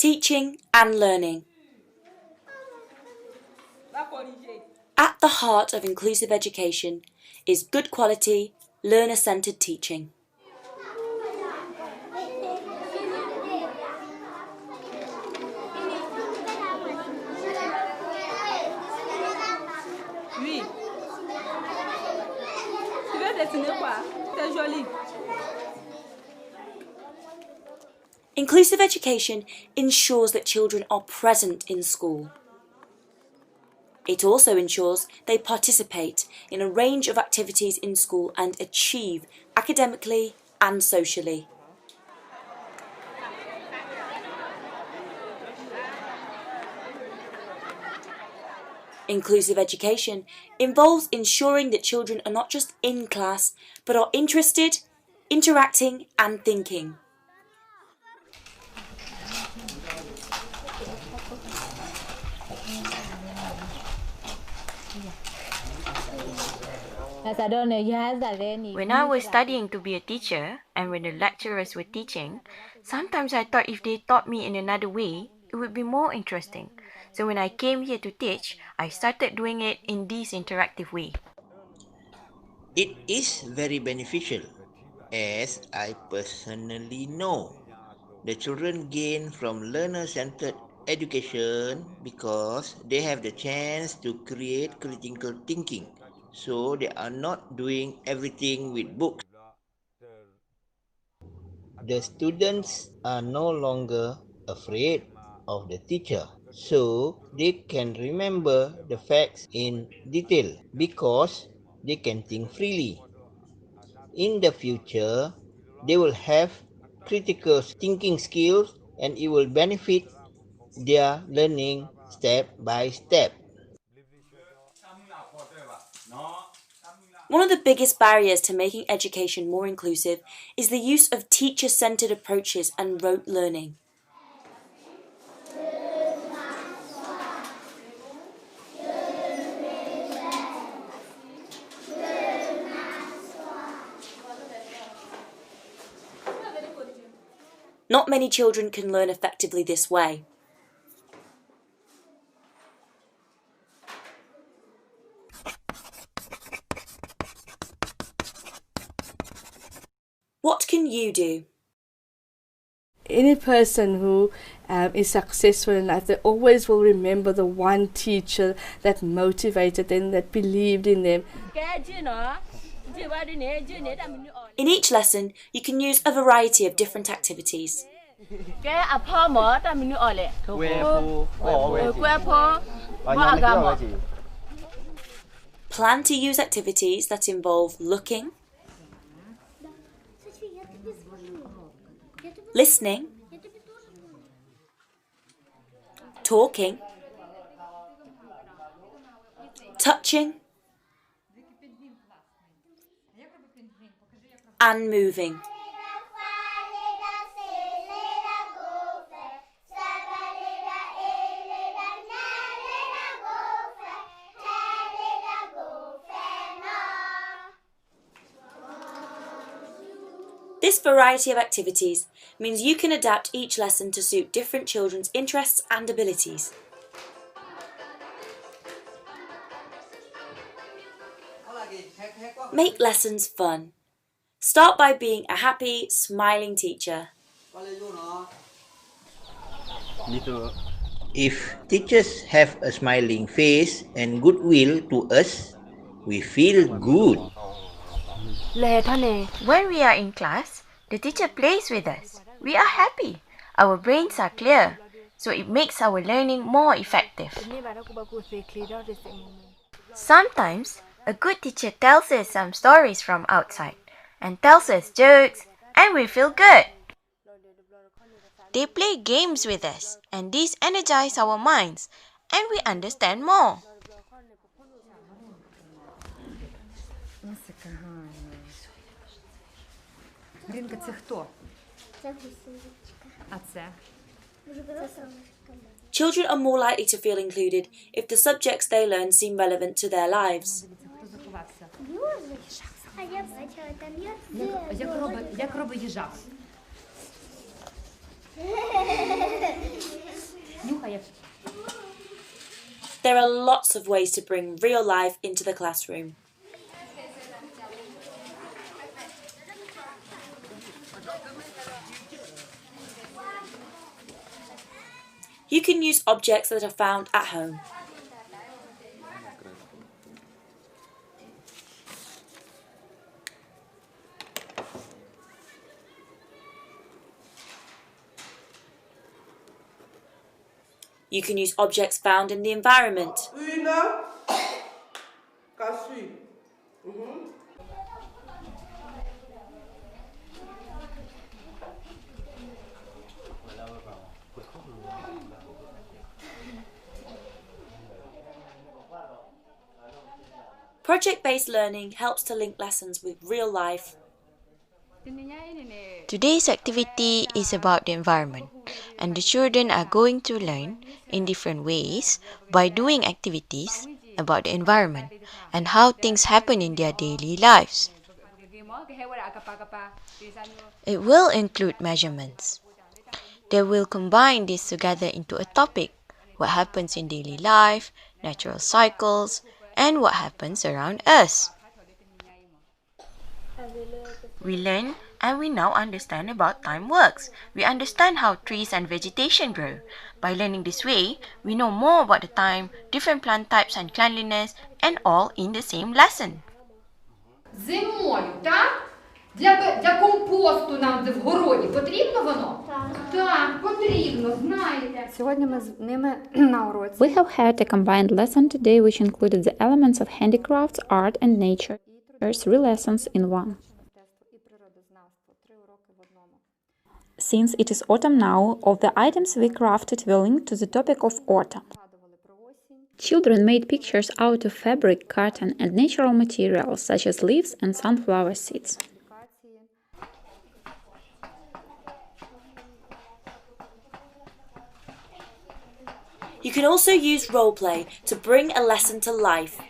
teaching and learning. At the heart of inclusive education is good quality, learner centred teaching. Oui. Tu veux dessiner quoi C'est joli. Inclusive education ensures that children are present in school. It also ensures they participate in a range of activities in school and achieve academically and socially. Inclusive education involves ensuring that children are not just in class, but are interested, interacting, and thinking. When I was studying to be a teacher and when the lecturers were teaching, sometimes I thought if they taught me in another way, it would be more interesting. So when I came here to teach, I started doing it in this interactive way. It is very beneficial, as I personally know. The children gain from learner centered education because they have the chance to create critical thinking, so they are not doing everything with books. The students are no longer afraid of the teacher, so they can remember the facts in detail because they can think freely. In the future, they will have critical thinking skills and it will benefit their learning step by step. One of the biggest barriers to making education more inclusive is the use of teacher centered approaches and rote learning. Not many children can learn effectively this way. What can you do? any person who um, is successful in life, they always will remember the one teacher that motivated them, that believed in them. In each lesson, you can use a variety of different activities. Plan to use activities that involve looking, listening, talking, touching, and moving. This variety of activities means you can adapt each lesson to suit different children's interests and abilities. Make lessons fun. Start by being a happy, smiling teacher. If teachers have a smiling face and goodwill to us, we feel good. When we are in class, the teacher plays with us. We are happy. Our brains are clear, so it makes our learning more effective. Sometimes, a good teacher tells us some stories from outside and tells us jokes, and we feel good. They play games with us, and these energize our minds, and we understand more. Ринка, це хто? А це? Children are more likely to feel included if the subjects they learn seem relevant to their lives. Хто заховався? А я бачила, там є Як робить, як робить їжак? Нюхає. There are lots of ways to bring real life into the classroom. You can use objects that are found at home. You can use objects found in the environment. Project based learning helps to link lessons with real life. Today's activity is about the environment, and the children are going to learn in different ways by doing activities about the environment and how things happen in their daily lives. It will include measurements. They will combine this together into a topic what happens in daily life, natural cycles, and what happens around us. We learn and we now understand about time works. We understand how trees and vegetation grow. By learning this way, we know more about the time, different plant types and cleanliness, and all in the same lesson. Zimota Для, бе- для компосту нам в городі потрібно воно? Так. Так, потрібно, знаєте. Сьогодні ми з ними на уроці. We have had a combined lesson today which included the elements of handicrafts, art, and nature. There's three lessons in one. і природознавство. Три уроки в одному. Since it is autumn now, all the items we crafted were linked to the topic of autumn. Згадували про осінь. Children made pictures out of fabric, cotton, and natural materials such as leaves and sunflower seeds. You can also use roleplay to bring a lesson to life.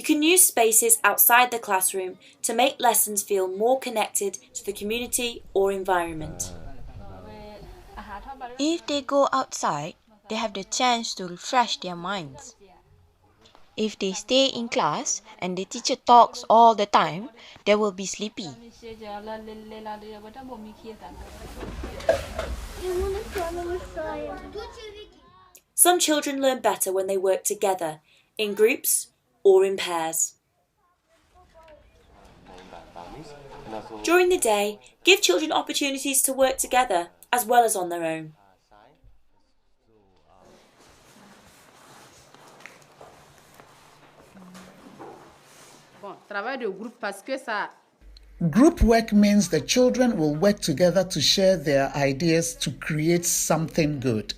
You can use spaces outside the classroom to make lessons feel more connected to the community or environment. If they go outside, they have the chance to refresh their minds. If they stay in class and the teacher talks all the time, they will be sleepy. Some children learn better when they work together, in groups or in pairs. During the day, give children opportunities to work together as well as on their own. Bon, travail de groupe parce que ça, Group work means the children will work together to share their ideas to create something good.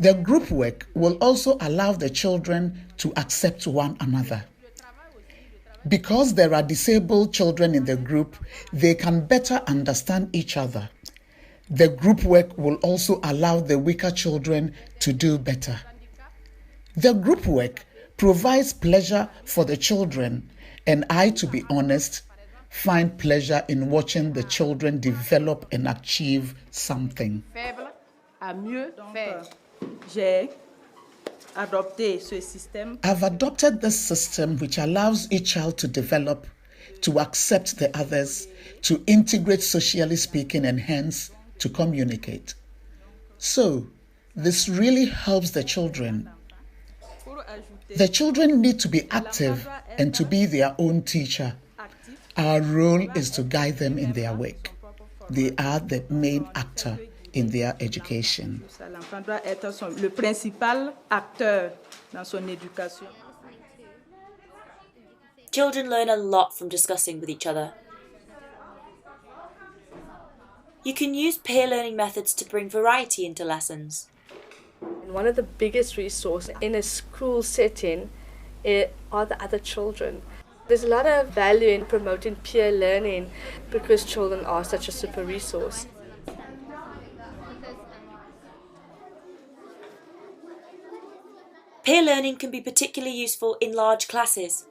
The group work will also allow the children to accept one another. Because there are disabled children in the group, they can better understand each other. The group work will also allow the weaker children to do better. The group work provides pleasure for the children, and I, to be honest, find pleasure in watching the children develop and achieve something. faible à mieux faire. I've adopted this system which allows each child to develop, to accept the others, to integrate socially speaking, and hence to communicate. So, this really helps the children. The children need to be active and to be their own teacher. Our role is to guide them in their work. They are the main actor in their education. L'enfant doit être son- le principal acteur dans son éducation. Children learn a lot from discussing with each other. You can use peer learning methods to bring variety into lessons. One of the biggest resources in a school setting eh, are the other children. There's a lot of value in promoting peer learning because children are such a super resource. Peer learning can be particularly useful in large classes.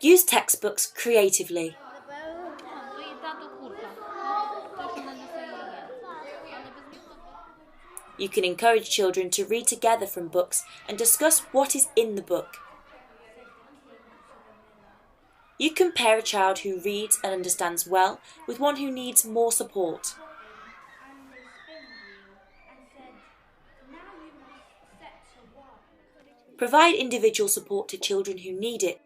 Use textbooks creatively. You can encourage children to read together from books and discuss what is in the book. You compare a child who reads and understands well with one who needs more support. Provide individual support to children who need it.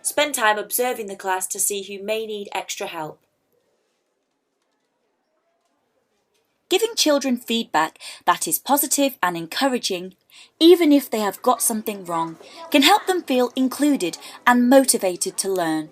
Spend time observing the class to see who may need extra help. Giving children feedback that is positive and encouraging, even if they have got something wrong, can help them feel included and motivated to learn.